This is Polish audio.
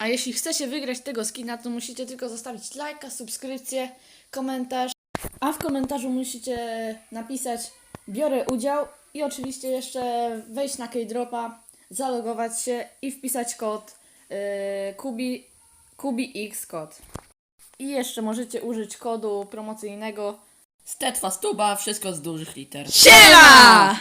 A jeśli chcecie wygrać tego skina, to musicie tylko zostawić lajka, subskrypcję, komentarz. A w komentarzu musicie napisać biorę udział i oczywiście jeszcze wejść na Keydropa, zalogować się i wpisać kod yy, Kubi, KubiX kod. I jeszcze możecie użyć kodu promocyjnego Stetwa stuba, wszystko z dużych liter. Siema!